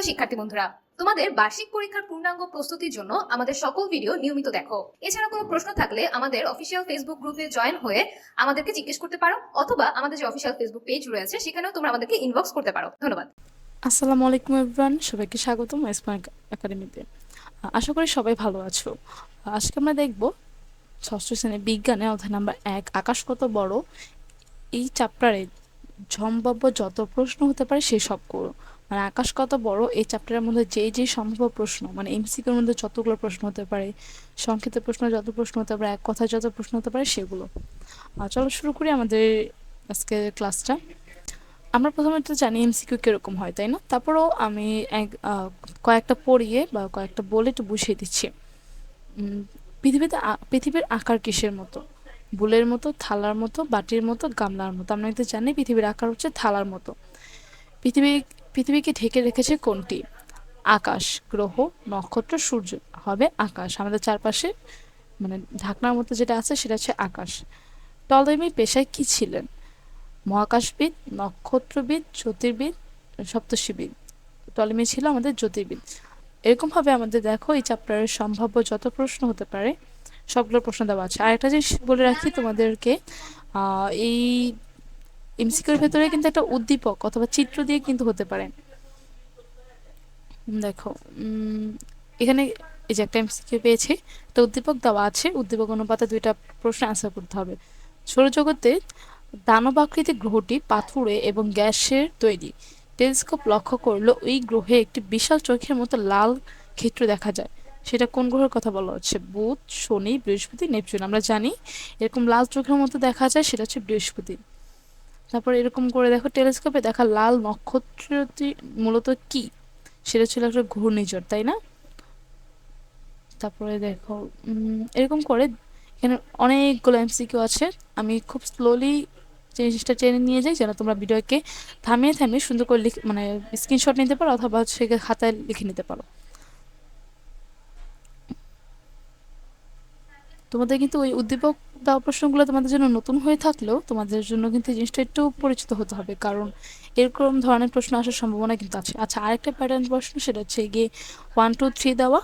প্রিয় শিক্ষার্থী বন্ধুরা, তোমাদের বার্ষিক পরীক্ষার পূর্ণাঙ্গ প্রস্তুতির জন্য আমাদের সকল ভিডিও নিয়মিত দেখো। এছাড়া কোনো প্রশ্ন থাকলে আমাদের অফিসিয়াল ফেসবুক গ্রুপে জয়েন হয়ে আমাদেরকে জিজ্ঞেস করতে পারো, অথবা আমাদের যে অফিসিয়াল ফেসবুক পেজ রয়েছে, সেখানেও তোমরা আমাদেরকে ইনবক্স করতে পারো। ধন্যবাদ। আসসালামু আলাইকুম এভরান সবাইকে স্বাগতম এসপান একাডেমিতে আশা করি সবাই ভালো আছো। আজকে আমরা দেখব ষষ্ঠ শ্রেণির বিজ্ঞানে অধ্যায় নাম্বার এক আকাশ কত বড়। এই চ্যাপ্টারে সম্ভাব্য যত প্রশ্ন হতে পারে সেই সবগুলো মানে আকাশ কত বড়, এই চ্যাপ্টারের মধ্যে যে যে সম্ভব প্রশ্ন মানে এমসিকিউর মধ্যে যতগুলো প্রশ্ন হতে পারে, সংক্ষিপ্ত প্রশ্ন যত প্রশ্ন হতে পারে, এক কথায় যত প্রশ্ন হতে পারে সেগুলো। চলো শুরু করি আমাদের আজকের ক্লাসটা আমরা প্রথমে তো জানি এমসিকিউ কীরকম হয়, তাই না? তারপরেও আমি এক কয়েকটা পড়িয়ে বা কয়েকটা বলে একটু বুঝিয়ে দিচ্ছি। পৃথিবীতে পৃথিবীর আকার কিসের মতো? বুলের মতো, থালার মতো, বাটির মতো, গামলার মতো। আমরা কিন্তু জানি পৃথিবীর আকার হচ্ছে থালার মতো। পৃথিবী পৃথিবীকে ঢেকে রেখেছে কোনটি? আকাশ, গ্রহ, নক্ষত্র, সূর্য। হবে আকাশ। আমাদের চারপাশে মানে ঢাকনার মতো যেটা আছে সেটা হচ্ছে আকাশ। টলমি পেশায় কি ছিলেন? মহাকাশবিদ, নক্ষত্রবিদ, জ্যোতির্বিদ, সপ্তর্ষিবিদ। টলেমি ছিল আমাদের জ্যোতির্বিদ। এরকমভাবে আমাদের দেখো এই চ্যাপ্টারের সম্ভাব্য যত প্রশ্ন হতে পারে, সবগুলো প্রশ্ন দেওয়া আছে। আর একটা জিনিস বলে রাখি তোমাদেরকে এই এমসিকিউর ভেতরে কিন্তু একটা উদ্দীপক অথবা চিত্র দিয়ে কিন্তু হতে পারে। দেখো এখানে এই যে একটা এমসিকিউ পেয়েছি, একটা উদ্দীপক দেওয়া আছে, উদ্দীপক অনুপাতে দুইটা প্রশ্ন অ্যান্সার করতে হবে। সৌরজগতে দানবাকৃতি গ্রহটি পাথুরে এবং গ্যাসের তৈরি। টেলিস্কোপ লক্ষ্য করল ওই গ্রহে একটি বিশাল চোখের মতো লাল ক্ষেত্র দেখা যায়। সেটা কোন গ্রহের কথা বলা হচ্ছে? বুধ, শনি, বৃহস্পতি, নেপচুন। আমরা জানি এরকম লাল চোখের মতো দেখা যায়, সেটা হচ্ছে বৃহস্পতি। তারপর এরকম করে দেখো টেলিস্কোপে দেখা লাল নক্ষত্রটি মূলত কি? সেটা ছিল একটা ঘূর্ণিঝড়, তাই না? তারপরে দেখো এরকম করে এখানে অনেকগুলো এমসিকিউ আছে। আমি খুব স্লোলি জিনিসটা টেনে নিয়ে যাই, যেন তোমরা ভিডিওকে থামিয়ে থামিয়ে সুন্দর করে মানে স্ক্রিনশট নিতে পারো, অথবা হচ্ছে খাতায় লিখে নিতে পারো। তোমাদের কিন্তু ওই উদ্দীপক দেওয়া প্রশ্নগুলো তোমাদের জন্য নতুন হয়ে থাকলেও তোমাদের জন্য কিন্তু এই জিনিসটা একটু পরিচিত হতে হবে, কারণ এরকম ধরনের প্রশ্ন আসার সম্ভাবনা কিন্তু আছে। আচ্ছা আরেকটা প্যাটার্ন প্রশ্ন সেটা হচ্ছে গিয়ে ওয়ান টু থ্রি দেওয়া,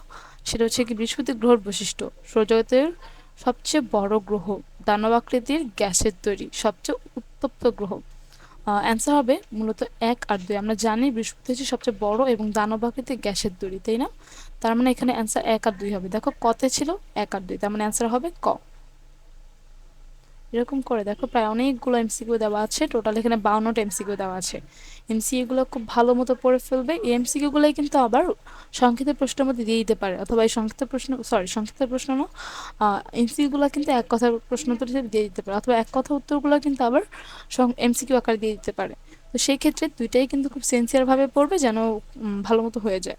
সেটা হচ্ছে কি বৃহস্পতি গ্রহর বৈশিষ্ট্য। সৌরজগতের সবচেয়ে বড় গ্রহ দানব আকৃতির গ্যাসের তৈরি, সবচেয়ে উত্তপ্ত গ্রহ। অ্যান্সার হবে মূলত এক আর দুই। আমরা জানি বৃহস্পতি হচ্ছে সবচেয়ে বড় এবং দানব আকৃতির গ্যাসের দড়ি, তাই না? তার মানে এখানে অ্যান্সার এক আর দুই হবে। দেখো কতে ছিল এক আর দুই, তার মানে অ্যান্সার হবে ক। এরকম করে। দেখো, প্রায় অনেকগুলো এমসিকিউ দেওয়া আছে। টোটাল এখানে বাউন্নটা এমসিকিউ দেওয়া আছে। এমসিকিউ গুলো খুব ভালো মতো পড়ে ফেলবে। এই এমসিকিউ গুলোই কিন্তু আবার সংক্ষিপ্ত প্রশ্নের মধ্যে দিয়ে দিতে পারে। অথবা এই সংক্ষিপ্ত প্রশ্ন সরি সংক্ষিপ্ত প্রশ্ন না এমসিকিউ গুলো কিন্তু এক কথার প্রশ্ন উত্তর হিসেবে দিয়ে দিতে পারে। অথবা এক কথা উত্তরগুলো কিন্তু আবার এমসিকিউ আকারে দিয়ে দিতে পারে। তো সেই ক্ষেত্রে দুইটাই কিন্তু খুব সিনসিয়ার ভাবে পড়বে যেন ভালো মতো হয়ে যায়।